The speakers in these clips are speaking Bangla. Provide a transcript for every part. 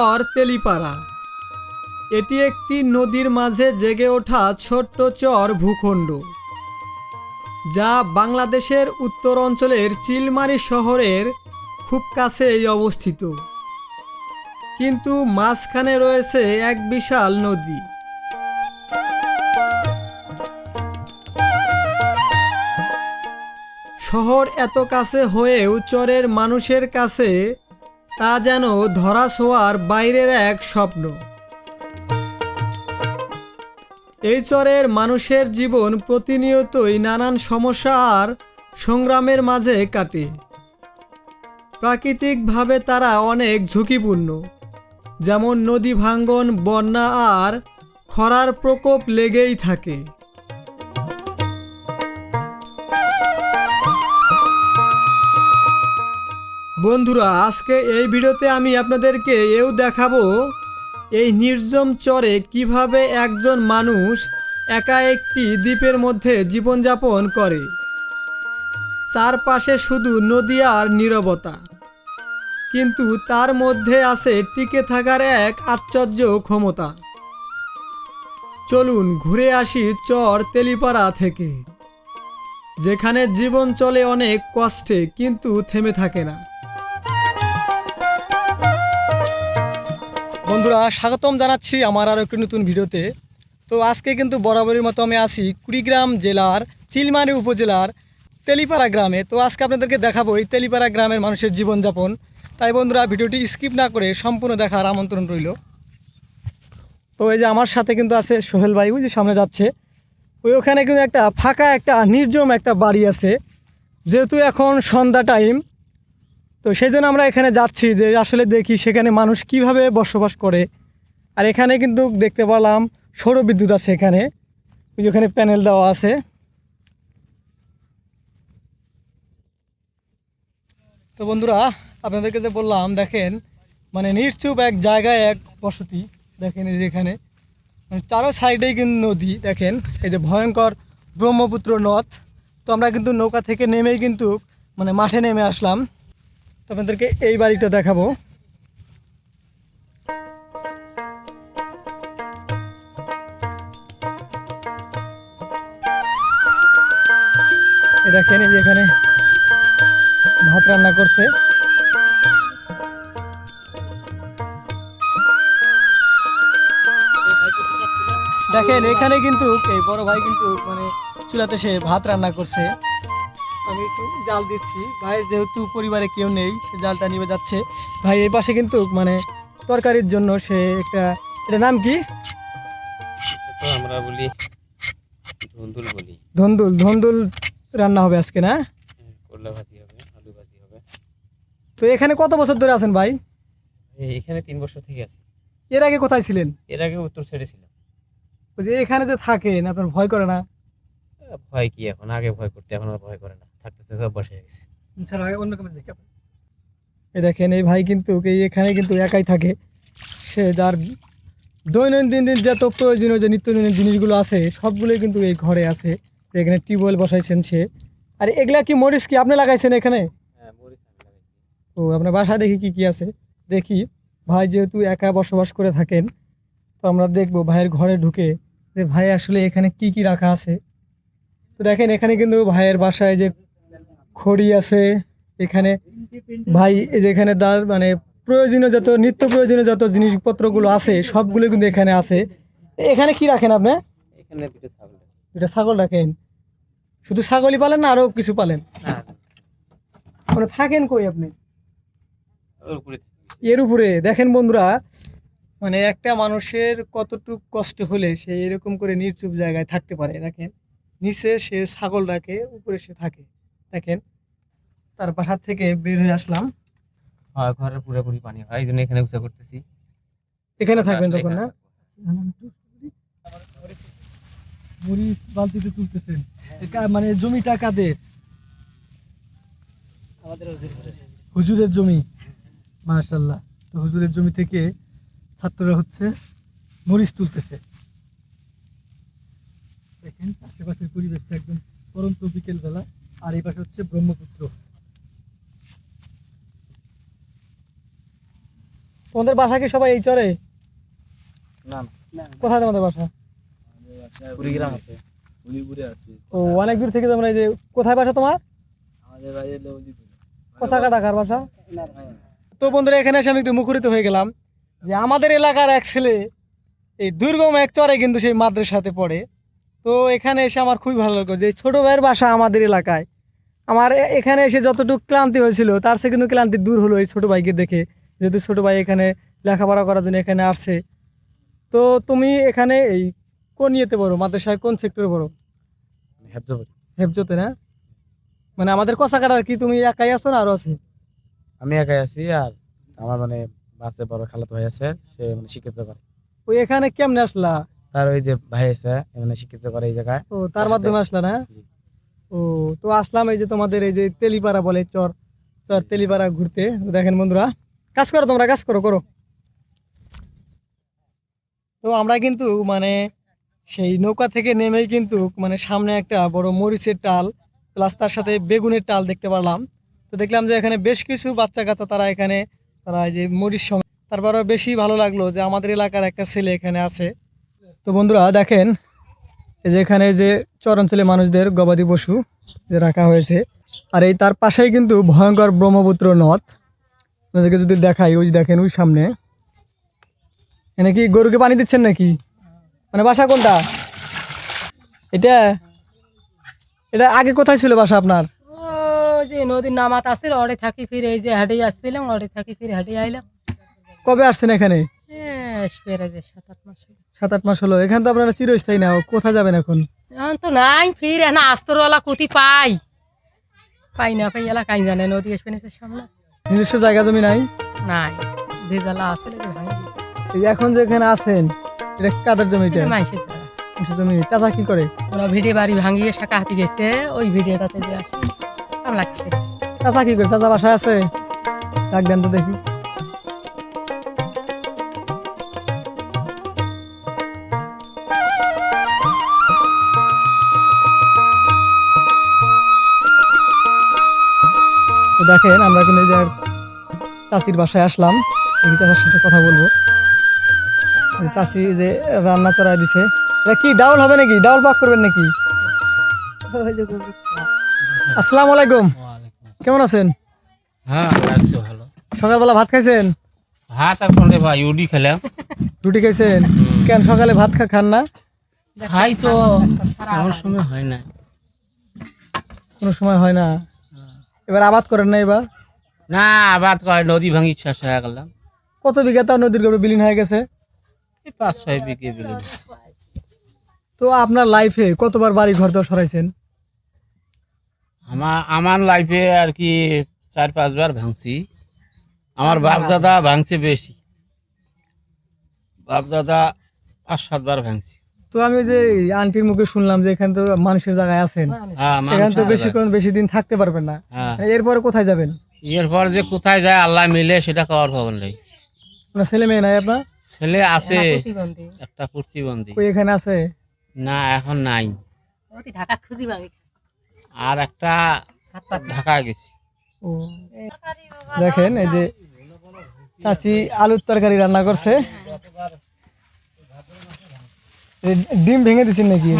চর তেলিপাড়া। এটি একটি নদীর মাঝে জেগে ওঠা ছোট্ট চর ভূখণ্ড, যা বাংলাদেশের উত্তর অঞ্চলের চিলমারি শহরের খুব কাছেই অবস্থিত। কিন্তু মাঝখানে রয়েছে এক বিশাল নদী। শহর এত কাছে হয়েও চরের মানুষের কাছে তা যেন ধরা ছোঁয়ার বাইরের এক স্বপ্ন। এই চরের মানুষের জীবন প্রতিনিয়তই নানান সমস্যা আর সংগ্রামের মাঝে কাটে। প্রাকৃতিকভাবে তারা অনেক ঝুঁকিপূর্ণ, যেমন নদী ভাঙ্গন, বন্যা আর খরার প্রকোপ লেগেই থাকে। বন্ধুরা, আজকে এই ভিডিওতে আমি আপনাদেরকে এও দেখাবো এই নির্জম চরে কীভাবে একজন মানুষ একা একটি দ্বীপের মধ্যে জীবনযাপন করে। চারপাশে শুধু নদী আর নীরবতা। কিন্তু তার মধ্যে আছে টিকে থাকার এক আশ্চর্য ক্ষমতা। চলুন ঘুরে আসি চর তেলিপাড়া থেকে। যেখানে জীবন চলে অনেক কষ্টে, কিন্তু থেমে থাকে না। বন্ধুরা, স্বাগতম জানাচ্ছি আমার আরও একটি নতুন ভিডিওতে। তো আজকে কিন্তু বরাবরের মতো আমি আছি কুড়িগ্রাম জেলার চিলমারি উপজেলার তেলিপাড়া গ্রামে। তো আজকে আপনাদেরকে দেখাবো এই তেলিপাড়া গ্রামের মানুষের জীবনযাপন। তাই বন্ধুরা, ভিডিওটি স্কিপ না করে সম্পূর্ণ দেখার আমন্ত্রণ রইল। তো এই যে আমার সাথে কিন্তু আছে সোহেল ভাই যে সামনে যাচ্ছে। ওই ওখানে কিন্তু একটা ফাঁকা একটা নির্জম একটা বাড়ি আছে। যেহেতু এখন সন্ধ্যা টাইম তো সেই জন্য আমরা এখানে যাচ্ছি যে আসলে দেখি সেখানে মানুষ কীভাবে বসবাস করে। আর এখানে কিন্তু দেখতে পেলাম সৌর বিদ্যুৎ আছে এখানে। ওই যে ওখানে প্যানেল দেওয়া আছে। তো বন্ধুরা, আপনাদেরকে যে বললাম, দেখেন মানে নিশ্চুপ এক জায়গায় এক বসতি। দেখেন এই যে এখানে। মানে চারো সাইডেই কিন্তু নদী, দেখেন। এই যে ভয়ঙ্কর ব্রহ্মপুত্র নদ। তো আমরা কিন্তু নৌকা থেকে নেমেই কিন্তু মানে মাঠে নেমে আসলাম। আপনাদেরকে এই বাড়িটা দেখাবো। দেখেন যে এখানে ভাত রান্না করছে। দেখেন, এখানে কিন্তু এই বড় ভাই কিন্তু মানে চুলাতে সে ভাত রান্না করছে। আমি একটু জাল দিচ্ছি। ভাই যেহেতু পরিবারে কেউ নেই সে জালটা নিয়ে যাচ্ছে। ভাই এই পাশে কিন্তু মানে তরকারির জন্য সে একটা এটা নাম কি? আমরা বলি ধুন্দুল বলি। ধন্দুল ধন্দুল রান্না হবে আজকে না? হ্যাঁ, করলা ভাজি হবে আলু ভাজি হবে। তো এখানে কত বছর ধরে আছেন ভাই? এখানে তিন বছর থেকে আছি। এর আগে কোথায় ছিলেন? এর আগে উত্তর সাইডে ছিলাম। যে এখানে যে থাকেন আপনার ভয় করে না? ভয় কি এখন? আগে ভয় করতে এখন আর ভয় করে না। থাকতে থাকতে হয়ে গেছে। অন্য এই দেখেন এই ভাই কিন্তু এখানে কিন্তু একাই থাকে। সে যার দৈনন্দিন দিন যত প্রয়োজনীয় যে নিত্য নতুন জিনিসগুলো আছে সবগুলোই কিন্তু এই ঘরে আছে। তো এখানে টিউবওয়েল বসাইছেন সে। আর এগুলা কি মরিচ কি আপনি লাগাইছেন এখানে? হ্যাঁ ও আপনার বাসায় দেখি কি কি আছে। দেখি ভাই যেহেতু একা বসবাস করে থাকেন তো আমরা দেখব ভাইয়ের ঘরে ঢুকে যে ভাই আসলে এখানে কি কি রাখা আছে। তো দেখেন এখানে কিন্তু ভাইয়ের বাসায় যে খড়ি আছে এখানে ভাই যেখানে যে এখানে দা- মানে প্রয়োজনীয় যত নিত্য প্রয়োজনীয় যত জিনিসপত্রগুলো আছে সবগুলো কিন্তু এখানে আছে। এখানে কি রাখেন আপনি? এখানে দুটো ছাগল আছে। ছাগল রাখেন? শুধু ছাগলই পালেন না আরও কিছু পালেন? মানে থাকেন কই আপনি? এর উপরে। দেখেন বন্ধুরা মানে একটা মানুষের কতটুকু কষ্ট হলে সে এরকম করে নির্চুপ জায়গায় থাকতে পারে। দেখেন নিচে সে ছাগল রাখে উপরে সে থাকে। দেখেন তার বাসার থেকে বের হয়ে আসলাম। হ্যাঁ ঘরের পুরোপুরি পানি হয় এই জন্য এখানে উঁচা করতেছি। এখানে থাকবেন তখন না? মরিচ বালতিতে তুলতেছেন। মানে জমিটা কাদের? হুজুরের জমি। মাশাল্লাহ তো হুজুরের জমি থেকে ছাত্ররা হচ্ছে মরিচ তুলতেছে। দেখেন আশেপাশের পরিবেশটা একদম পরন্ত বিকেল বেলা আর এই পাশে হচ্ছে ব্রহ্মপুত্র। তোমাদের বাসা কি সবাই এই চরে? না। কোথায় তোমাদের বাসা? কুড়িগ্রাম আছে। উলিপুরে আছে। ও অনেক দূর থেকে তোমরা এই যে কোথায় বাসা তোমার? আমাদের বাড়ি হলো উলিপুরে কোথাকা টাকার বাসা? তো বন্ধুরা এখানে এসে আমি একটু মুখরিত হয়ে গেলাম যে আমাদের এলাকার এক ছেলে এই দুর্গম এক চরে কিন্তু সেই মাদ্রাসাতে পড়ে। তো এখানে এসে আমার খুবই ভালো লাগল যে ছোটো ভাইয়ের বাসা আমাদের এলাকায়। আমার এখানে এসে যতটুকু ক্লান্তি হয়েছিল তার সে কিন্তু ক্লান্তি দূর হলো এই ছোটো ভাইকে দেখে। যেহেতু ছোটো ভাই এখানে লেখাপড়া করার জন্য এখানে আসছে তো তুমি এখানে এই কোন ইয়েতে পড়ো? মাদ্রাসায় কোন সেক্টরে পড়ো? হেফজতে না? মানে আমাদের কষাকাটার কি তুমি একাই আছো না আরও আছে? আমি একাই আছি আর আমার মানে বাচ্চা বড় খালাতো ভাই আছে সে মানে শিক্ষিত করে। ওই এখানে কেমনে আসলা? তার ওই যে ভাই আছে মানে শিক্ষিত করে এই জায়গায়। ও তার মাধ্যমে আসলা না? ও তো আসলাম এই যে তোমাদের এই যে তেলিপাড়া বলে চর চর তেলিপাড়া ঘুরতে। দেখেন বন্ধুরা কাজ করো তোমরা, কাজ করো করো। তো আমরা কিন্তু মানে সেই নৌকা থেকে নেমেই কিন্তু মানে সামনে একটা বড় মরিচের টাল প্লাস তার সাথে বেগুনের টাল দেখতে পারলাম। তো দেখলাম যে এখানে বেশ কিছু বাচ্চা কাচ্চা তারা এখানে, তারা এই যে মরিচ সম তারপরে বেশি ভালো লাগল যে আমাদের এলাকার একটা ছেলে এখানে আছে। তো বন্ধুরা, দেখেন, এই যে এখানে যে চরাঞ্চলে মানুষদের গবাদি পশু যে রাখা হয়েছে, আর এই তার পাশেই কিন্তু ভয়ঙ্কর ব্রহ্মপুত্র নদ। আপনাদেরকে যদি দেখাই ওই দেখেন ওই সামনে। এনে কি গরুকে পানি দিচ্ছেন নাকি? মানে বাসা কোনটা? এটা? এটা আগে কোথায় ছিল বাসা আপনার? যে নদীর নামাত আসছিল ওরে থাকি ফিরে এই যে হাঁটে আসছিলাম ওরে থাকি ফিরে হাঁটে আইলাম। কবে আসছেন এখানে? হ্যাঁ সাত আট মাস হলো। সাত আট মাস হলো। এখানে তো আপনারা চিরস্থায়ী না কোথায় যাবেন এখন? এখন তো নাই ফিরে না আস্তরওয়ালা কুতি পাই। পাই না পাই এলা কাই জানে নদী আসবে না সামনে। নিজস্ব জায়গা জমি নাই? নাই। যে জ্বালা আছে এই এখন যেখানে আছেন এটা কাদের জমিটা জমি চাচা কি করে? ওরা ভিডিও বাড়ি ভাঙিয়ে শাখা হাতি গেছে ওই ভিডিওটাতে যে আসে কেমন লাগছে। চাচা কি করে? চাচা বাসায় আছে? ডাক দেন তো দেখি। দেখেন আমরা কিন্তু এই যে চাচির বাসায় আসলাম। দেখি চাচার সাথে কথা বলব। এই যে রান্না চড়াই দিছে। এটা কি ডাউল হবে নাকি? ডাউল পাক করবেন নাকি। আসসালামু আলাইকুম। কেমন আছেন? হ্যাঁ ভালো সকালবেলা ভাত খাইছেন? ভাত এখন রে ভাই উডি খেলাম। রুটি খাইছেন? কেন সকালে ভাত খা খান না? খাই তো এমন সময় হয় না। কোনো সময় হয় না। এবার আবাদ করেন না এবার? না আবার কয় নদী ভাঙি শেষ হয়ে গেলাম। কত বিঘা তাও নদীর গর্ভে বিলীন হয়ে গেছে? এই পাঁচ ছয় বিঘে বিলে তো আপনার লাইফে কতবার বাড়ি ঘর দর সরাইছেন? আমার আমার লাইফে আর কি চার পাঁচবার ভাঙছি। আমার বাপ দাদা ভাঙছে বেশি। বাপ দাদা পাঁচ সাতবার ভাঙছি। তো আমি যে আন্টির মুখে শুনলাম যে এখানে তো মানুষের জায়গায় আছেন। হ্যাঁ এখানে তো বেশিক্ষণ বেশি দিন থাকতে পারবেন না। হ্যাঁ। এরপরে কোথায় যাবেন? এরপর যে কোথায় যায় আল্লাহ মিলে সেটা করার খবর নেই। আপনার ছেলে মেয়ে নাই আপনার? ছেলে আছে। একটা প্রতিবন্ধী। ওই এখানে আছে? না এখন নাই। ঢাকা খুঁজি ভাঙি আর একটা ঢাকা গেছে। ও। দেখেন এই যে চাচি আলুর তরকারি রান্না করছে। ডিম ভেঙে দিছেন নাকি?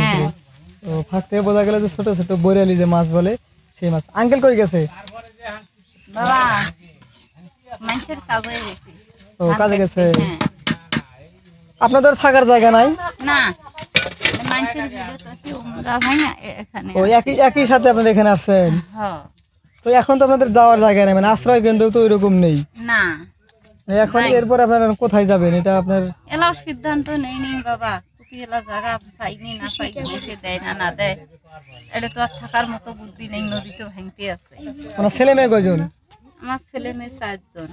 ও ফাঁক থেকে বোঝা গেল যে ছোট ছোট বরিয়ালি যে মাছ বলে সেই মাছ। আঙ্কেল কই গেছে? বাবা মানুষের কাগজে গেছি ও কাজে গেছে। আপনাদের থাকার জায়গা নাই? না মানুষের ভিড়ে তো কি উমরা ভাই এখানে ও একই একই সাথে আপনারা এখানে আসছেন? তো এখন তো আপনাদের যাওয়ার জায়গা নেই মানে আশ্রয় কেন্দ্র তো ওইরকম নেই। না। এখন এরপর আপনারা কোথায় যাবেন? এটা আপনার এলাও সিদ্ধান্ত নেই নি বাবা। এলা জায়গা পাইনি না পাইনি বসে দেয় না না দেয়। এটা তো আর থাকার মতো বুদ্ধি নেই নদীতে ভাঙতে আছে। মানে ছেলে মেয়ে কয়জন? আমার ছেলে মেয়ে চারজন।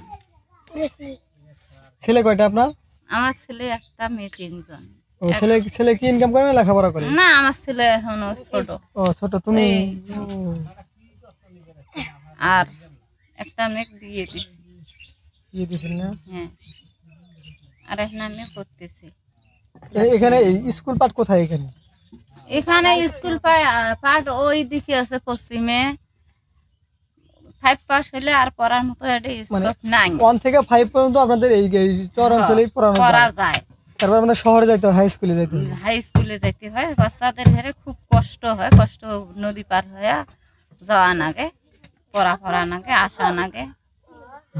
ছেলে কয়টা আপনার? আমার ছেলে একটা মেয়ে তিনজন। ও ছেলে ছেলে কি ইনকাম করে না লেখাপড়া করে? না আমার ছেলে এখনও ছোট। ও ছোট তুমি? এই। ও, আর একটা মেয়ে দিয়ে দিছি। ইয়ে দিছেন না? হ্যাঁ। আর একটা মেয়ে করতেছি এ- এখানে এই স্কুল পাঠ কোথায় এখানে? এখানে স্কুল পায় পাঠ ওই দিকে আছে পশ্চিমে। ফাইভ পাস হলে আর পড়ার মতো মানে স্কোপ নাই। ওয়ান থেকে ফাইভ পর্যন্ত আপনাদের এই চর অঞ্চলেই পড়ানো পড়া যায়। তারপর আমাদের শহরে যাইতে হয় হাই স্কুলে যাইতে হয়। হাই স্কুলে যাইতে হয় বাচ্চাদের ঘরে খুব কষ্ট হয় কষ্ট নদী পার হয়ে যাওয়া নাগে পড়া পড়া নাগে আসা নাগে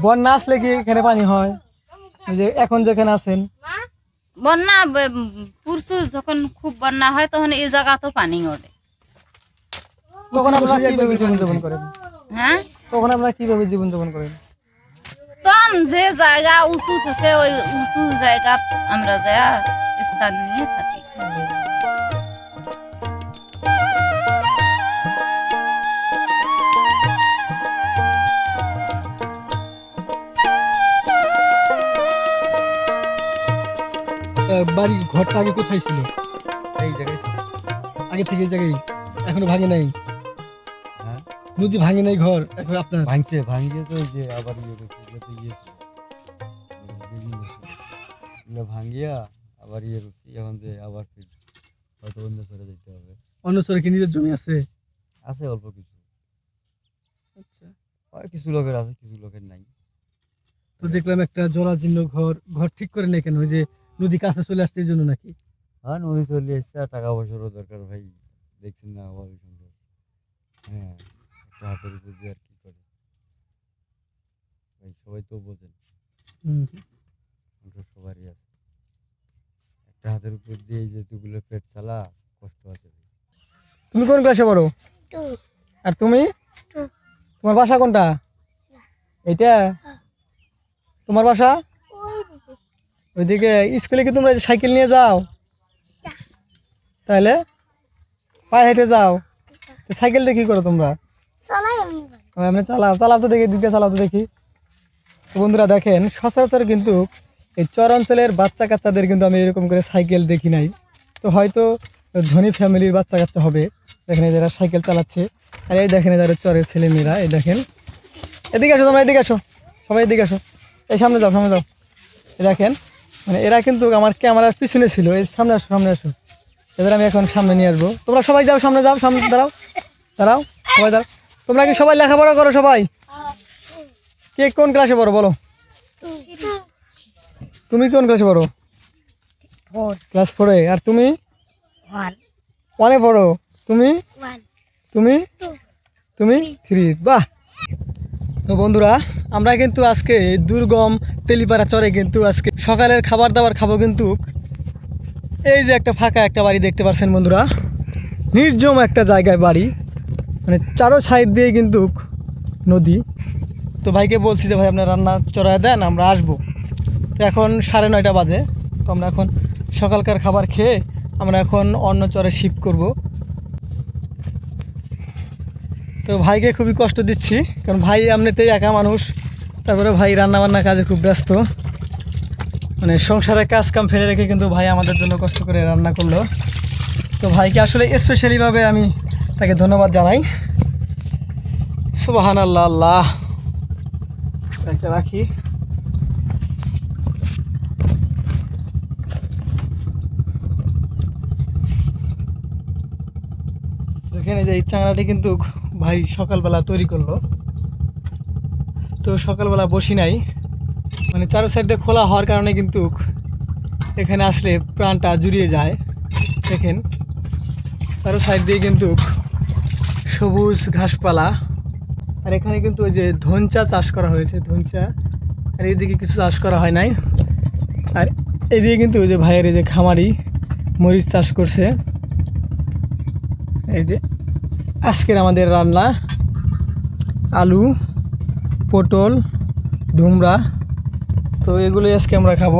বন্যা আসলে কি এখানে পানি হয়? যে এখন যেখানে আছেন। বন্যা প্রচুর যখন খুব বন্যা হয় তখন এই জায়গা তো পানি ওঠে। তখন আপনারা কীভাবে জীবন যাপন করেন? হ্যাঁ? তখন আপনারা কীভাবে জীবন যাপন করেন তখন যে জায়গা উঁচু থাকে ওই উঁচু জায়গা আমরা যা স্থান নিয়ে থাকি। বাড়ির ঘরটা আগে কোথায় ছিল? এই জায়গায় আগে থেকে জায়গায় এখনও ভাঙে নাই? নদী ভাঙে নাই ঘর এখন আপনার? ভাঙছে ভাঙছে তো যে আবার ইয়ে করছে এগুলো তো ইয়ে ছিল। building ছিল। এগুলো ভাঙিয়া আবার ইয়ে করছি এখন যে আবার ফির হয়তো অন্য সরে যেতে হবে। অন্য চরে কি নিজের জমি আছে? আছে অল্প কিছু। আর কিছু লোকের আছে কিছু লোকের নাই। তো দেখলাম একটা জরাজীর্ণ ঘর ঘর ঠিক করে নেই কেন? ওই যে নদী কাছে চলে আসছে এই জন্য নাকি? হ্যাঁ নদী চলে এসছে আর টাকা পয়সারও দরকার ভাই। দেখছেন না অভাবে সংসার হ্যাঁ। হাতের উপর দিয়ে আর কি করে। ভাই সবাই তো বোঝেন। হুম। সবারই আছে। একটা হাতের উপর দিয়ে এই যে দুগুলো পেট চালা কষ্ট আছে তুমি কোন ক্লাসে পড়ো? আর তুমি? তোমার বাসা কোনটা? এইটা? তোমার বাসা? ওইদিকে স্কুলে কি তোমরা সাইকেল নিয়ে যাও? তাহলে পায়ে হেঁটে যাও। সাইকেল দিয়ে কি করো তোমরা? এমনি চালাও চালাও তো দেখি দিকে চালাও তো দেখি। বন্ধুরা দেখেন, সচরাচর কিন্তু এই চর অঞ্চলের বাচ্চা কাচ্চাদের কিন্তু আমি এরকম করে সাইকেল দেখি নাই। তো হয়তো ধনী ফ্যামিলির বাচ্চা কাচ্চা হবে। দেখেন যারা সাইকেল চালাচ্ছে। আর এই দেখেন যারা চরের ছেলে মেয়েরা এই দেখেন। এদিকে আসো তোমরা এদিকে আসো। সবাই এদিকে আসো। এই সামনে যাও সামনে যাও। দেখেন মানে এরা কিন্তু আমার ক্যামেরার পিছনে ছিল। এই সামনে আসো সামনে আসো। এদের আমি এখন সামনে নিয়ে আসব। তোমরা সবাই যাও, সামনে যাও, সামনে দাঁড়াও। দাঁড়াও, সবাই দাঁড়াও। তোমরা কি সবাই লেখাপড়া করো সবাই? কে কোন ক্লাসে পড়ো বলো? তুমি কোন ক্লাসে পড়ো? ক্লাস ফোরে আর তুমি? ওয়ানে পড়ো। তুমি? তুমি? তুমি? থ্রি বাহ! তো বন্ধুরা আমরা কিন্তু আজকে দুর্গম তেলিপাড়া চরে কিন্তু আজকে সকালের খাবার দাবার খাব কিন্তু এই যে একটা ফাঁকা একটা বাড়ি দেখতে পাচ্ছেন বন্ধুরা। নির্জম একটা জায়গায় বাড়ি। মানে চারো সাইড দিয়ে কিন্তু নদী। তো ভাইকে বলছি যে, ভাই, আপনার রান্না চড়ায় দেন, আমরা আসব। তো এখন সাড়ে নয়টা বাজে। তো আমরা এখন সকালকার খাবার খেয়ে আমরা এখন অন্য চরে শিফট করব। তো ভাইকে খুবই কষ্ট দিচ্ছি, কারণ ভাই এমনিতেই একা মানুষ। তারপরে ভাই রান্নাবান্না কাজে খুব ব্যস্ত। মানে সংসারের কাজ কাম ফেলে রেখে কিন্তু ভাই আমাদের জন্য কষ্ট করে রান্না করল। তো ভাইকে আসলে স্পেশালিভাবে আমি তাকে ধন্যবাদ জানাই। সুবাহান আল্লাহ। আল্লাহ রাখি। দেখেন, এই যে এই চাংড়াটি কিন্তু ভাই সকালবেলা তৈরি করল। তো সকালবেলা বসি নাই। মানে চারো সাইড খোলা হওয়ার কারণে কিন্তু এখানে আসলে প্রাণটা জুড়িয়ে যায়। দেখেন, চারো সাইড দিয়ে কিন্তু সবুজ ঘাসপালা। আর এখানে কিন্তু ওই যে ধনচা চাষ করা হয়েছে, ধনচা। আর এদিকে কিছু চাষ করা হয় নাই। আর এদিকে কিন্তু ওই যে ভাইয়ের এই যে খামারি মরিচ চাষ করছে। এই যে আজকের আমাদের রান্না। আলু, পটল ধুমরা তো এগুলোই আজকে আমরা খাব।